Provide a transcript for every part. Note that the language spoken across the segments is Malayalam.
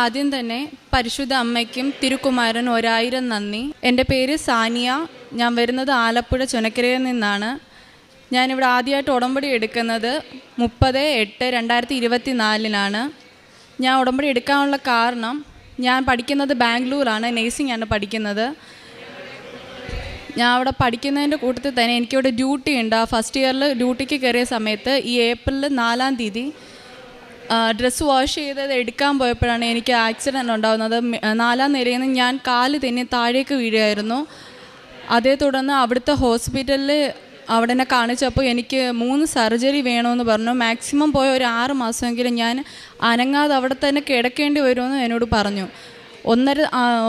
ആദ്യം തന്നെ പരിശുദ്ധ അമ്മയ്ക്കും തിരുക്കുമാരൻ ഒരായിരം നന്ദി. എന്റെ പേര് സാനിയ. ഞാൻ വരുന്നത് ആലപ്പുഴ ചുനക്കരയിൽ നിന്നാണ്. ഞാനിവിടെ ആദ്യമായിട്ട് ഉടമ്പടി എടുക്കുന്നത് മുപ്പത് എട്ട് രണ്ടായിരത്തി ഇരുപത്തി നാലിനാണ് ഞാൻ ഉടമ്പടി എടുക്കാനുള്ള കാരണം ഞാൻ പഠിക്കുന്നത് ബാംഗ്ലൂരാണ് നേഴ്സിംഗ് ആണ് പഠിക്കുന്നത്. ഞാൻ അവിടെ പഠിക്കുന്നതിന്റെ കൂട്ടത്തിൽ തന്നെ എനിക്കിവിടെ ഡ്യൂട്ടി ഉണ്ട്. ആ ഫസ്റ്റ് ഇയറിൽ ഡ്യൂട്ടിക്ക് കയറിയ സമയത്ത് ഈ ഏപ്രിൽ നാലാം തീയതി ഡ്രസ്സ് വാഷ് ചെയ്തത് എടുക്കാൻ പോയപ്പോഴാണ് എനിക്ക് ആക്സിഡന്റ് ഉണ്ടാകുന്നത് നാലാം നിലയിൽ നിന്ന് ഞാൻ കാൽ തന്നെ താഴേക്ക് വീഴുമായിരുന്നു അതേ തുടർന്ന് അവിടുത്തെ ഹോസ്പിറ്റലിൽ അവിടെ എന്നെ കാണിച്ചപ്പോൾ എനിക്ക് മൂന്ന് സർജറി വേണമെന്ന് പറഞ്ഞു. മാക്സിമം പോയ ഒരു ആറ് മാസമെങ്കിലും ഞാൻ അനങ്ങാതെ അവിടെ തന്നെ കിടക്കേണ്ടി വരുമെന്ന് എന്നോട് പറഞ്ഞു. ഒന്നര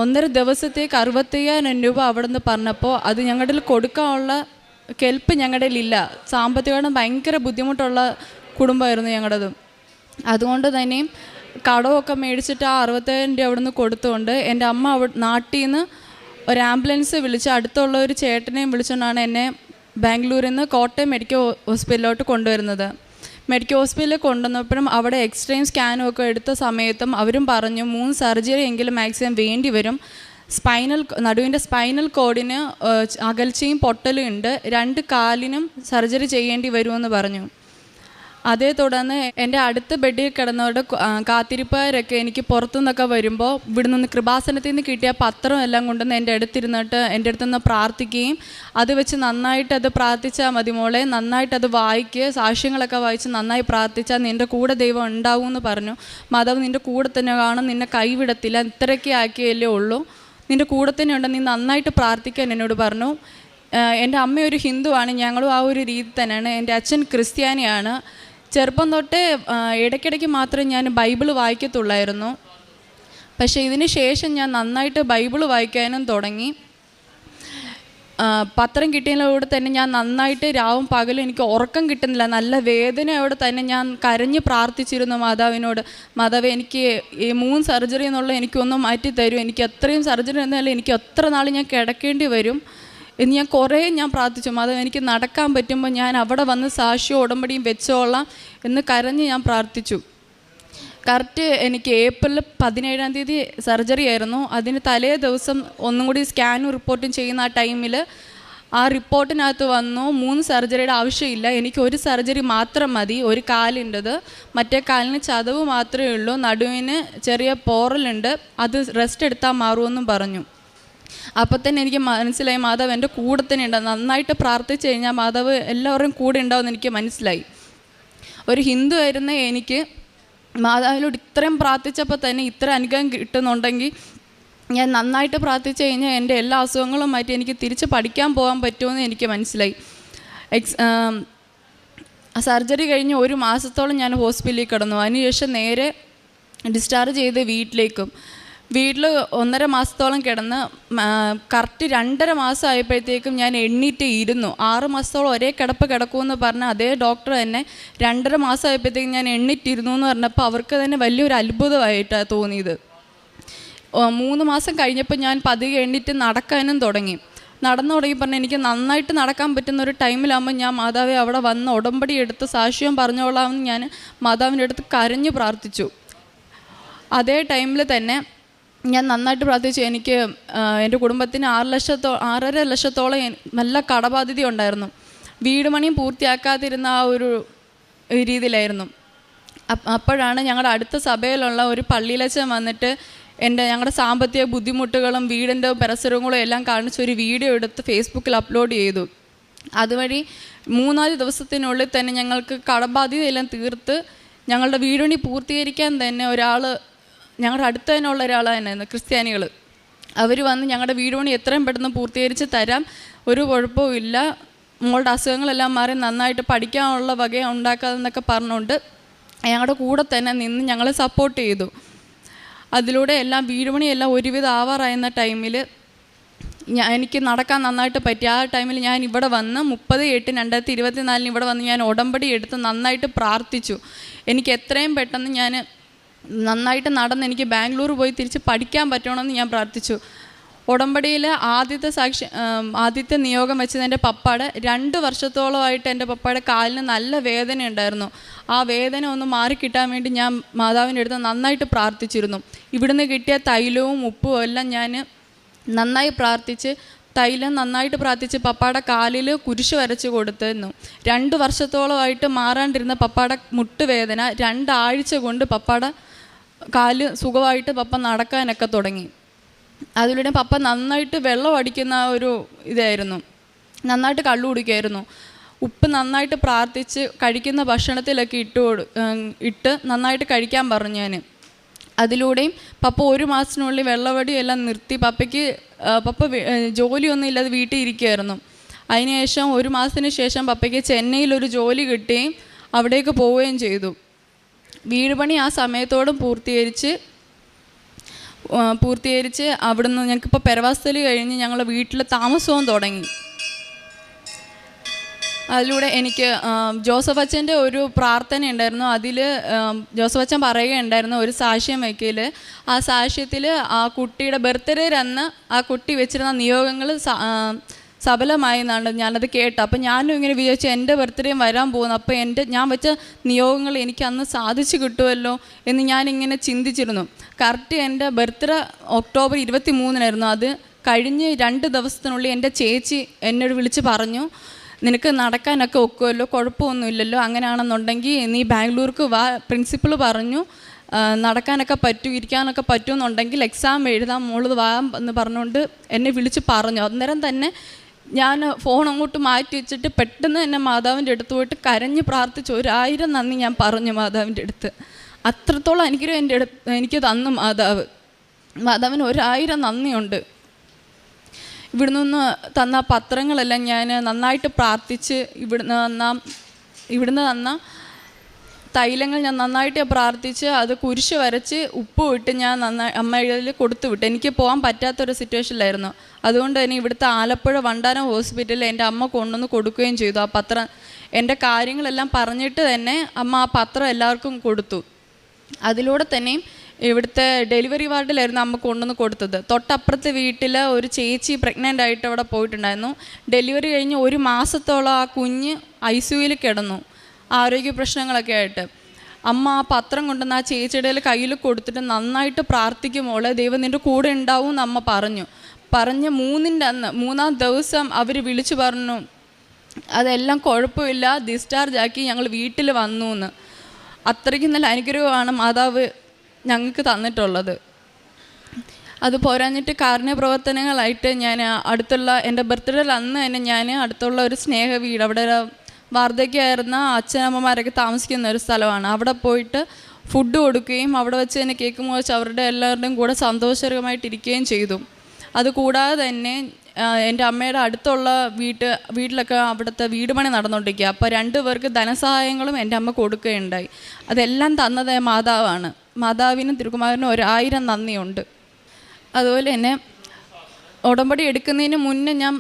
ഒന്നര ദിവസത്തേക്ക് അറുപത്തയ്യായിരം രൂപ അവിടെ നിന്ന് പറഞ്ഞപ്പോൾ അത് ഞങ്ങളുടെ കൊടുക്കാനുള്ള കെൽപ്പ് ഞങ്ങളുടെ ഇല്ല. സാമ്പത്തികമായിട്ട് ഭയങ്കര ബുദ്ധിമുട്ടുള്ള കുടുംബമായിരുന്നു ഞങ്ങളുടേത് അതുകൊണ്ട് തന്നെയും കടമൊക്കെ മേടിച്ചിട്ട് ആ അറുപത്തേഴ് രൂപ അവിടെ നിന്ന് കൊടുത്തുകൊണ്ട് എന്റെ അമ്മ അവ നാട്ടിൽ നിന്ന് ഒരു ആംബുലൻസ് വിളിച്ച് അടുത്തുള്ള ഒരു ചേട്ടനെയും വിളിച്ചുകൊണ്ടാണ് എന്നെ ബാംഗ്ലൂരിൽ നിന്ന് കോട്ടയം മെഡിക്കൽ ഹോസ്പിറ്റലിലോട്ട് കൊണ്ടുവരുന്നത്. മെഡിക്കൽ ഹോസ്പിറ്റലിൽ കൊണ്ടുവന്നപ്പോഴും അവിടെ എക്സ്റേയും സ്കാനും ഒക്കെ എടുത്ത സമയത്തും അവരും പറഞ്ഞു മൂന്ന് സർജറി എങ്കിലും മാക്സിമം വേണ്ടി വരും. സ്പൈനൽ നടുവിന്റെ സ്പൈനൽ കോഡിന് അകൽച്ചയും പൊട്ടലും ഉണ്ട്. രണ്ട് കാലിനും സർജറി ചെയ്യേണ്ടി വരുമെന്ന് പറഞ്ഞു. അതേ തുടർന്ന് എന്റെ അടുത്ത ബെഡിൽ കിടന്നവരുടെ കാത്തിരിപ്പുകാരൊക്കെ എനിക്ക് പുറത്തുനിന്നൊക്കെ വരുമ്പോൾ ഇവിടെ നിന്ന് കൃപാസനത്തിൽ നിന്ന് കിട്ടിയ പത്രം എല്ലാം കൊണ്ടുവന്ന് എന്റെ അടുത്തിരുന്നിട്ട് എന്റെ അടുത്ത് നിന്ന് പ്രാർത്ഥിക്കുകയും അത് വെച്ച് നന്നായിട്ട് അത് പ്രാർത്ഥിച്ചാൽ മതി മോളെ നന്നായിട്ട് അത് വായിക്കുക സാക്ഷ്യങ്ങളൊക്കെ വായിച്ച് നന്നായി പ്രാർത്ഥിച്ചാൽ നിന്റെ കൂടെ ദൈവം ഉണ്ടാവും എന്ന് പറഞ്ഞു. മാതാവ് നിന്റെ കൂടെ തന്നെ കാണും നിന്നെ കൈവിടത്തില്ല ഇത്രയൊക്കെ ആക്കിയല്ലേ ഉള്ളൂ. നിന്റെ കൂടെ തന്നെ ഉണ്ട് നീ നന്നായിട്ട് പ്രാർത്ഥിക്കാൻ എന്നോട് പറഞ്ഞു. എന്റെ അമ്മ ഒരു ഹിന്ദുവാണ് ഞങ്ങളും ആ ഒരു രീതി തന്നെയാണ്. എന്റെ അച്ഛൻ ക്രിസ്ത്യാനിയാണ്. ചെറുപ്പം തൊട്ട് ഇടയ്ക്കിടയ്ക്ക് മാത്രമേ ഞാൻ ബൈബിൾ വായിക്കത്തുള്ളായിരുന്നു. പക്ഷേ ഇതിന് ശേഷം ഞാൻ നന്നായിട്ട് ബൈബിൾ വായിക്കാനും തുടങ്ങി. പത്രം കിട്ടിയതിലൂടെ തന്നെ ഞാൻ നന്നായിട്ട് രാവും പകലും എനിക്ക് ഉറക്കം കിട്ടുന്നില്ല. നല്ല വേദനയോടെ തന്നെ ഞാൻ കരഞ്ഞ് പ്രാർത്ഥിച്ചിരുന്നു മാതാവിനോട്. മാതാവ് എനിക്ക് ഈ മൂന്ന് സർജറി എന്നുള്ള എനിക്കൊന്നും മാറ്റി തരും എനിക്ക് അത്രയും സർജറി എന്നാലും എനിക്ക് എത്ര നാൾ ഞാൻ കിടക്കേണ്ടി വരും? എന്ന് ഞാൻ കുറേ ഞാൻ പ്രാർത്ഥിച്ചു. മാതാവ് എനിക്ക് നടക്കാൻ പറ്റുമ്പോൾ ഞാൻ അവിടെ വന്ന് സാക്ഷ്യം ഉടമ്പടിയും വെച്ചോളാം എന്ന് കരഞ്ഞ് ഞാൻ പ്രാർത്ഥിച്ചു. കറക്റ്റ് എനിക്ക് ഏപ്രിൽ പതിനേഴാം തീയതി സർജറി ആയിരുന്നു. അതിന് തലേ ദിവസം ഒന്നും കൂടി സ്കാനും റിപ്പോർട്ടും ചെയ്യുന്ന ആ ടൈമിൽ ആ റിപ്പോർട്ടിനകത്ത് വന്നു മൂന്ന് സർജറിയുടെ ആവശ്യമില്ല. എനിക്ക് ഒരു സർജറി മാത്രം മതി. ഒരു കാലിന്റെത് മറ്റേ കാലിന് ചതവ് മാത്രമേ ഉള്ളൂ. നടുവിന് ചെറിയ പോറലുണ്ട്. അത് റെസ്റ്റ് എടുത്താൽ മാറുമെന്നും പറഞ്ഞു. അപ്പോൾ തന്നെ എനിക്ക് മനസ്സിലായി മാധവ് എന്റെ കൂടെ തന്നെ ഉണ്ടാവും നന്നായിട്ട് പ്രാർത്ഥിച്ചു കഴിഞ്ഞാൽ മാധവ് എല്ലാവരും കൂടെ ഉണ്ടാവുമെന്ന് എനിക്ക് മനസ്സിലായി. ഒരു ഹിന്ദു ആയിരുന്ന എനിക്ക് മാതാവിനോട് ഇത്രയും പ്രാർത്ഥിച്ചപ്പോൾ തന്നെ ഇത്ര അനുഗ്രഹം കിട്ടുന്നുണ്ടെങ്കിൽ ഞാൻ നന്നായിട്ട് പ്രാർത്ഥിച്ചു കഴിഞ്ഞാൽ എന്റെ എല്ലാ അസുഖങ്ങളും മാറ്റി എനിക്ക് തിരിച്ച് പഠിക്കാൻ പോകാൻ പറ്റുമെന്ന് എനിക്ക് മനസ്സിലായി. എക്സ് സർജറി കഴിഞ്ഞ് ഒരു മാസത്തോളം ഞാൻ ഹോസ്പിറ്റലിൽ കിടന്നു. അതിനുശേഷം നേരെ ഡിസ്ചാർജ് ചെയ്ത് വീട്ടിലേക്കും. വീട്ടിൽ ഒന്നര മാസത്തോളം കിടന്ന് കറക്റ്റ് രണ്ടര മാസം ആയപ്പോഴത്തേക്കും ഞാൻ എണ്ണീറ്റ് ഇരുന്നു. ആറ് മാസത്തോളം ഒരേ കിടപ്പ് കിടക്കുമെന്ന് പറഞ്ഞ അതേ ഡോക്ടർ തന്നെ രണ്ടര മാസം ആയപ്പോഴത്തേക്കും ഞാൻ എണ്ണീറ്റിരുന്നു എന്ന് പറഞ്ഞപ്പോൾ അവർക്ക് തന്നെ വലിയൊരു അത്ഭുതമായിട്ടാണ് തോന്നിയത്. മൂന്ന് മാസം കഴിഞ്ഞപ്പോൾ ഞാൻ പതിയെ എണ്ണീറ്റ് നടക്കാനും തുടങ്ങി. നടന്നു തുടങ്ങി പറഞ്ഞാൽ എനിക്ക് നന്നായിട്ട് നടക്കാൻ പറ്റുന്ന ഒരു ടൈമിലാകുമ്പോൾ ഞാൻ മാതാവെ അവിടെ വന്ന് ഉടമ്പടി എടുത്ത് സാക്ഷ്യം പറഞ്ഞോളാമെന്ന് ഞാൻ മാതാവിന്റെ അടുത്ത് കരഞ്ഞു പ്രാർത്ഥിച്ചു. അതേ ടൈമിൽ തന്നെ ഞാൻ നന്നായിട്ട് പ്രാർത്ഥിച്ചു. എനിക്ക് എന്റെ കുടുംബത്തിന് ആറ് ലക്ഷത്തോ ആറര ലക്ഷത്തോളം നല്ല കടബാധ്യത ഉണ്ടായിരുന്നു. വീട് പണിയും പൂർത്തിയാക്കാതിരുന്ന ആ ഒരു രീതിയിലായിരുന്നു. അപ്പോഴാണ് ഞങ്ങളുടെ അടുത്ത സഭയിലുള്ള ഒരു പള്ളിയിലച്ചൻ വന്നിട്ട് എന്റെ ഞങ്ങളുടെ സാമ്പത്തിക ബുദ്ധിമുട്ടുകളും വീടിന്റെ പരസരങ്ങളും എല്ലാം കാണിച്ച് ഒരു വീഡിയോ എടുത്ത് ഫേസ്ബുക്കിൽ അപ്ലോഡ് ചെയ്തു. അതുവഴി മൂന്നാൽ ദിവസത്തിനുള്ളിൽ തന്നെ ഞങ്ങൾക്ക് കടബാധ്യതയെല്ലാം തീർത്ത് ഞങ്ങളുടെ വീടുപണി പൂർത്തീകരിക്കാൻ തന്നെ ഒരാൾ ഞങ്ങളുടെ അടുത്ത് തന്നെയുള്ള ഒരാളായിരുന്നു ക്രിസ്ത്യാനികൾ അവർ വന്ന് ഞങ്ങളുടെ വീട് പണി എത്രയും പെട്ടെന്ന് പൂർത്തീകരിച്ച് തരാം ഒരു കുഴപ്പവും ഇല്ല. മോളുടെ അസുഖങ്ങളെല്ലാം മാറി നന്നായിട്ട് പഠിക്കാനുള്ള വക ഉണ്ടാക്കാതെന്നൊക്കെ പറഞ്ഞുകൊണ്ട് ഞങ്ങളുടെ കൂടെ തന്നെ നിന്ന് ഞങ്ങളെ സപ്പോർട്ട് ചെയ്തു. അതിലൂടെ എല്ലാം വീട് പണിയെല്ലാം ഒരുവിധം ആവാറായിരുന്ന ടൈമിൽ ഞാൻ എനിക്ക് നടക്കാൻ നന്നായിട്ട് പറ്റി. ആ ടൈമിൽ ഞാൻ ഇവിടെ വന്ന് മുപ്പത് എട്ട് രണ്ടായിരത്തി ഇരുപത്തി നാലിന് ഇവിടെ വന്ന് ഞാൻ ഉടമ്പടി എടുത്ത് നന്നായിട്ട് പ്രാർത്ഥിച്ചു. എനിക്ക് എത്രയും പെട്ടെന്ന് ഞാൻ നന്നായിട്ട് നടന്ന് എനിക്ക് ബാംഗ്ലൂർ പോയി തിരിച്ച് പഠിക്കാൻ പറ്റണമെന്ന് ഞാൻ പ്രാർത്ഥിച്ചു. ഉടമ്പടിയിൽ ആദ്യത്തെ സാക്ഷി ആദ്യത്തെ നിയോഗം വെച്ചത് എന്റെ പപ്പാടെ രണ്ട് വർഷത്തോളമായിട്ട് എന്റെ പപ്പാടെ കാലിന് നല്ല വേദന ഉണ്ടായിരുന്നു ആ വേദന ഒന്ന് മാറിക്കിട്ടാൻ വേണ്ടി ഞാൻ മാതാവിന്റെ അടുത്ത് നന്നായിട്ട് പ്രാർത്ഥിച്ചിരുന്നു. ഇവിടുന്ന് കിട്ടിയ തൈലവും ഉപ്പും എല്ലാം ഞാൻ നന്നായി പ്രാർത്ഥിച്ച് തൈലം നന്നായിട്ട് പ്രാർത്ഥിച്ച് പപ്പാടെ കാലിൽ കുരിശ് വരച്ച് കൊടുത്തിരുന്നു. രണ്ട് വർഷത്തോളമായിട്ട് മാറാണ്ടിരുന്ന പപ്പാടെ മുട്ടുവേദന രണ്ടാഴ്ച കൊണ്ട് പപ്പായുടെ കാൽ സുഖമായിട്ട് പപ്പ നടക്കാനൊക്കെ തുടങ്ങി. അതിലൂടെ പപ്പ നന്നായിട്ട് വെള്ളം അടിക്കുന്ന ഒരു ഇതായിരുന്നു. നന്നായിട്ട് കള്ളു കുടിക്കുമായിരുന്നു ഉപ്പ് നന്നായിട്ട് പ്രാർത്ഥിച്ച് കഴിക്കുന്ന ഭക്ഷണത്തിലൊക്കെ ഇട്ട് ഇട്ട് നന്നായിട്ട് കഴിക്കാൻ പറഞ്ഞു ഞാൻ അതിലൂടെയും പപ്പ ഒരു മാസത്തിനുള്ളിൽ വെള്ളവടി എല്ലാം നിർത്തി പപ്പയ്ക്ക് പപ്പ ജോലിയൊന്നും ഇല്ലാതെ വീട്ടിൽ ഇരിക്കുമായിരുന്നു അതിനുശേഷം ഒരു മാസത്തിന് ശേഷം പപ്പയ്ക്ക് ചെന്നൈയിൽ ഒരു ജോലി കിട്ടുകയും അവിടേക്ക് പോവുകയും ചെയ്തു. വീട് പണി ആ സമയത്തോടും പൂർത്തീകരിച്ച് പൂർത്തീകരിച്ച് അവിടുന്ന് ഞങ്ങൾക്കിപ്പോൾ പെരവാസ്തലി കഴിഞ്ഞ് ഞങ്ങൾ വീട്ടിൽ താമസവും തുടങ്ങി. അതിലൂടെ എനിക്ക് ജോസഫ് അച്ഛന്റെ ഒരു പ്രാർത്ഥന ഉണ്ടായിരുന്നു. അതിൽ ജോസഫ് അച്ഛൻ പറയുകയുണ്ടായിരുന്നു ഒരു സാക്ഷ്യം വയ്ക്കൽ ആ സാക്ഷ്യത്തിൽ ആ കുട്ടിയുടെ ബർത്ത്ഡേ അന്ന് ആ കുട്ടി വെച്ചിരുന്ന നിയോഗങ്ങൾ സഫലമായി എന്നാണ് ഞാനത് കേട്ടത്. അപ്പം ഞാനും ഇങ്ങനെ വിചാരിച്ചു എന്റെ ബർത്ത്ഡേയും വരാൻ പോകുന്നു. അപ്പോൾ എന്റെ ഞാൻ വെച്ച നിയോഗങ്ങൾ എനിക്ക് അന്ന് സാധിച്ചു കിട്ടുമല്ലോ എന്ന് ഞാനിങ്ങനെ ചിന്തിച്ചിരുന്നു. കറക്റ്റ് എന്റെ ബർത്ത്ഡേ ഒക്ടോബർ ഇരുപത്തി മൂന്നിനായിരുന്നു അത് കഴിഞ്ഞ് രണ്ട് ദിവസത്തിനുള്ളിൽ എന്റെ ചേച്ചി എന്നോട് വിളിച്ച് പറഞ്ഞു നിനക്ക് നടക്കാനൊക്കെ ഒക്കുമല്ലോ? കുഴപ്പമൊന്നുമില്ലല്ലോ? അങ്ങനെയാണെന്നുണ്ടെങ്കിൽ നീ ബാംഗ്ലൂർക്ക് വാ പ്രിൻസിപ്പൾ പറഞ്ഞു. നടക്കാനൊക്കെ പറ്റും ഇരിക്കാനൊക്കെ പറ്റുമെന്നുണ്ടെങ്കിൽ എക്സാം എഴുതാൻ മോൾ വാ എന്ന് പറഞ്ഞുകൊണ്ട് എന്നെ വിളിച്ച് പറഞ്ഞു. അന്നേരം തന്നെ ഞാൻ ഫോൺ അങ്ങോട്ട് മാറ്റി വെച്ചിട്ട് പെട്ടെന്ന് തന്നെ മാതാവിന്റെ അടുത്ത് പോയിട്ട് കരഞ്ഞ് പ്രാർത്ഥിച്ച് ഒരായിരം നന്ദി ഞാൻ പറഞ്ഞു മാതാവിന്റെ അടുത്ത്. അത്രത്തോളം എനിക്കൊരു എന്റെ അടുത്ത് എനിക്ക് തന്നു മാതാവ്. മാതാവിന് ഒരായിരം നന്ദിയുണ്ട്. ഇവിടുന്ന് നിന്ന് തന്ന പത്രങ്ങളെല്ലാം ഞാൻ നന്നായിട്ട് പ്രാർത്ഥിച്ച് ഇവിടുന്ന് തന്ന ഇവിടുന്ന് തന്ന തൈലങ്ങൾ ഞാൻ നന്നായിട്ട് പ്രാർത്ഥിച്ച് അത് കുരിശ് വരച്ച് ഉപ്പ് വിട്ട് ഞാൻ നന്നായി അമ്മയിൽ കൊടുത്തു വിട്ടു. എനിക്ക് പോകാൻ പറ്റാത്തൊരു സിറ്റുവേഷനിലായിരുന്നു. അതുകൊണ്ട് തന്നെ ഇവിടുത്തെ ആലപ്പുഴ വണ്ടാനം ഹോസ്പിറ്റലിൽ എന്റെ അമ്മ കൊണ്ടുവന്ന് കൊടുക്കുകയും ചെയ്തു. ആ പത്രം എന്റെ കാര്യങ്ങളെല്ലാം പറഞ്ഞിട്ട് തന്നെ അമ്മ ആ പത്രം എല്ലാവർക്കും കൊടുത്തു. അതിലൂടെ തന്നെയും ഇവിടുത്തെ ഡെലിവറി വാർഡിലായിരുന്നു അമ്മ കൊണ്ടുവന്ന് കൊടുത്തത്. തൊട്ടപ്പുറത്തെ വീട്ടിൽ ഒരു ചേച്ചി പ്രഗ്നന്റ് ആയിട്ട് അവിടെ പോയിട്ടുണ്ടായിരുന്നു. ഡെലിവറി കഴിഞ്ഞ് ഒരു മാസത്തോളം ആ കുഞ്ഞ് ഐ സിയുയിൽ കിടന്നു. ആരോഗ്യ പ്രശ്നങ്ങളൊക്കെ ആയിട്ട്. അമ്മ ആ പത്രം കൊണ്ടുവന്ന് ആ ചേച്ചിയുടെ കയ്യിൽ കൊടുത്തിട്ട് നന്നായിട്ട് പ്രാർത്ഥിക്കും. മോളെ ദൈവം നിന്റെ കൂടെ ഉണ്ടാവും എന്ന് അമ്മ പറഞ്ഞു. പറഞ്ഞ് മൂന്നിന്റെ അന്ന് മൂന്നാം ദിവസം അവർ വിളിച്ചു പറഞ്ഞു അതെല്ലാം കുഴപ്പമില്ല ഡിസ്ചാർജ് ആക്കി ഞങ്ങൾ വീട്ടിൽ വന്നു എന്ന് അത്രയ്ക്കും നല്ല അനുഗ്രഹമാണ് മാതാവ് ഞങ്ങൾക്ക് തന്നിട്ടുള്ളത്. അത് പോരാഞ്ഞിട്ട് കാരുണ്യ പ്രവർത്തനങ്ങളായിട്ട് ഞാൻ അടുത്തുള്ള എന്റെ ബർത്ത്ഡേയിൽ അന്ന് തന്നെ ഞാൻ അടുത്തുള്ള ഒരു സ്നേഹ വീട് അവിടെ വാർദ്ധക്യമായിരുന്ന അച്ഛനമ്മമാരൊക്കെ താമസിക്കുന്ന ഒരു സ്ഥലമാണ്. അവിടെ പോയിട്ട് ഫുഡ് കൊടുക്കുകയും അവിടെ വെച്ച് തന്നെ കേക്ക് മുറിച്ച് അവരുടെ എല്ലാവരുടെയും കൂടെ സന്തോഷകരമായിട്ടിരിക്കുകയും ചെയ്തു. അതുകൂടാതെ തന്നെ എന്റെ അമ്മയുടെ അടുത്തുള്ള വീട്ട് വീട്ടിലൊക്കെ അവിടുത്തെ വീട് പണി നടന്നുകൊണ്ടിരിക്കുക. അപ്പോൾ രണ്ടുപേർക്ക് ധനസഹായങ്ങളും എന്റെ അമ്മ കൊടുക്കുകയുണ്ടായി. അതെല്ലാം തന്നത് മാതാവാണ്. മാതാവിനും തിരുകുമാരനും ഒരായിരം നന്ദിയുണ്ട്. അതുപോലെ തന്നെ ഉടമ്പടി എടുക്കുന്നതിന് മുന്നേ ഞാൻ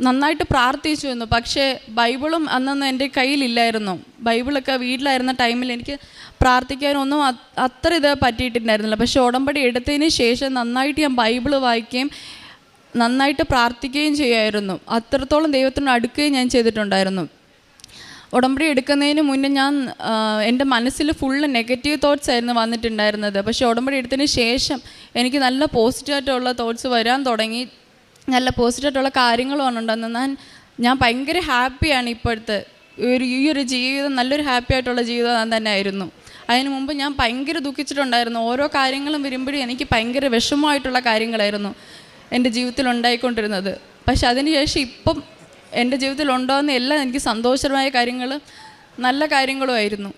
നന്നായിട്ട് പ്രാർത്ഥിച്ചു വന്നു പക്ഷേ ബൈബിളും അന്നൊന്നും എന്റെ കയ്യിലില്ലായിരുന്നു. ബൈബിളൊക്കെ വീട്ടിലായിരുന്ന ടൈമിൽ എനിക്ക് പ്രാർത്ഥിക്കാനൊന്നും അത്- അത്ര ഇത് പറ്റിയിട്ടുണ്ടായിരുന്നില്ല പക്ഷേ ഉടമ്പടി എടുത്തതിന് ശേഷം നന്നായിട്ട് ഞാൻ ബൈബിൾ വായിക്കുകയും നന്നായിട്ട് പ്രാർത്ഥിക്കുകയും ചെയ്യുമായിരുന്നു അത്രത്തോളം ദൈവത്തിനോട് അടുക്കുകയും ഞാൻ ചെയ്തിട്ടുണ്ടായിരുന്നു. ഉടമ്പടി എടുക്കുന്നതിന് മുന്നേ ഞാൻ എന്റെ മനസ്സിൽ ഫുള്ള് നെഗറ്റീവ് തോട്ട്സ് ആയിരുന്നു വന്നിട്ടുണ്ടായിരുന്നത്. പക്ഷേ ഉടമ്പടി എടുത്തതിന് ശേഷം എനിക്ക് നല്ല പോസിറ്റീവായിട്ടുള്ള തോട്ട്സ് വരാൻ തുടങ്ങി. നല്ല പോസിറ്റീവായിട്ടുള്ള കാര്യങ്ങളുമാണ് ഉണ്ടെന്ന് ഞാൻ ഞാൻ ഭയങ്കര ഹാപ്പിയാണ് ഇപ്പോഴത്തെ. ഒരു ഈ ഒരു ജീവിതം നല്ലൊരു ഹാപ്പി ആയിട്ടുള്ള ജീവിതം തന്നെ ആയിരുന്നു അതിന് മുമ്പ് ഞാൻ ഭയങ്കര ദുഃഖിച്ചിട്ടുണ്ടായിരുന്നു. ഓരോ കാര്യങ്ങളും വരുമ്പോഴും എനിക്ക് ഭയങ്കര വിഷമമായിട്ടുള്ള കാര്യങ്ങളായിരുന്നു എന്റെ ജീവിതത്തിൽ ഉണ്ടായിക്കൊണ്ടിരുന്നത്. പക്ഷെ അതിനുശേഷം ഇപ്പം എന്റെ ജീവിതത്തിൽ ഉണ്ടാകുന്ന എല്ലാം എനിക്ക് സന്തോഷകരമായ കാര്യങ്ങൾ നല്ല കാര്യങ്ങളുമായിരുന്നു.